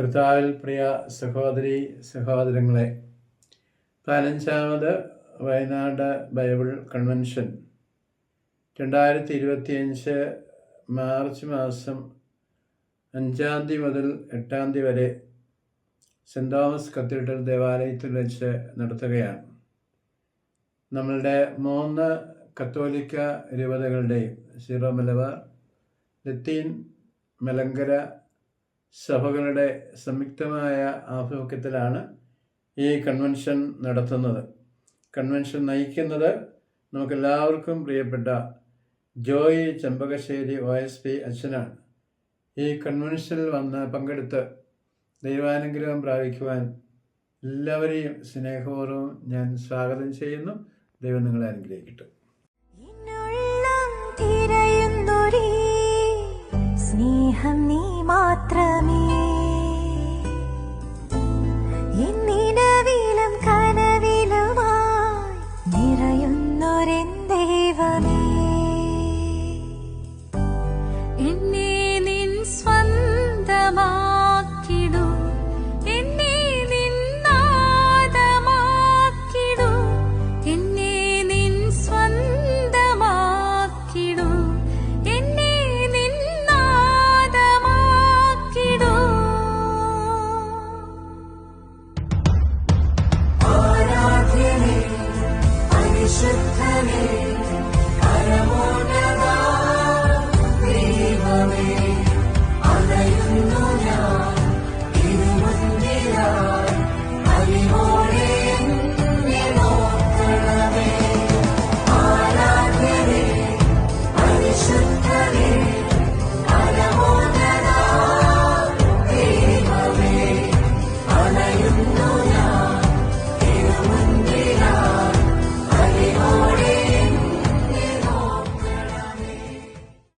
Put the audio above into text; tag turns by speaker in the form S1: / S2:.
S1: കർത്താവിൽ പ്രിയ സഹോദരി സഹോദരങ്ങളെ പതിനഞ്ചാമത് വയനാട് ബൈബിൾ കൺവെൻഷൻ. രണ്ടായിരത്തി ഇരുപത്തിയഞ്ച് മാർച്ച് മാസം അഞ്ചാം തീയതി മുതൽ എട്ടാം തീയതി വരെ സെന്റ് തോമസ് കത്തീഡ്രൽ ദേവാലയത്തിൽ വെച്ച് നടത്തുകയാണ്. നമ്മളുടെ മൂന്ന് കത്തോലിക്ക രൂപതകളുടെയും സീറോ മലബാർ ലത്തീൻ മലങ്കര സഭകളുടെ സംയുക്തമായ ആഭിമുഖ്യത്തിലാണ് ഈ കൺവെൻഷൻ നടത്തുന്നത്. കൺവെൻഷൻ നയിക്കുന്നത് നമുക്കെല്ലാവർക്കും പ്രിയപ്പെട്ട Joy Chembakassery O S P അച്ഛനാണ്. ഈ കൺവെൻഷനിൽ വന്ന് പങ്കെടുത്ത് ദൈവാനുഗ്രഹം പ്രാപിക്കുവാൻ എല്ലാവരെയും സ്നേഹപൂർവം ഞാൻ സ്വാഗതം ചെയ്യുന്നു. ദൈവം നിങ്ങളെ അനുഗ്രഹിക്കട്ടെ.